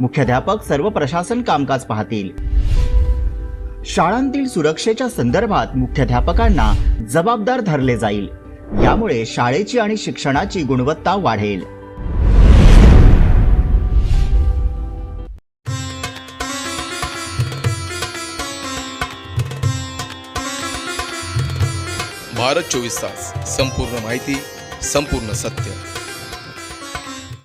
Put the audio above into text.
मुख्याध्यापक सर्व प्रशासन कामकाज पाहतील. शाळांतील सुरक्षेच्या संदर्भात मुख्याध्यापकांना जबाबदार धरले जाईल. यामुळे शाळेची आणि शिक्षणाची गुणवत्ता वाढेल. भारत चोवीस तास. संपूर्ण माहिती संपूर्ण सत्य.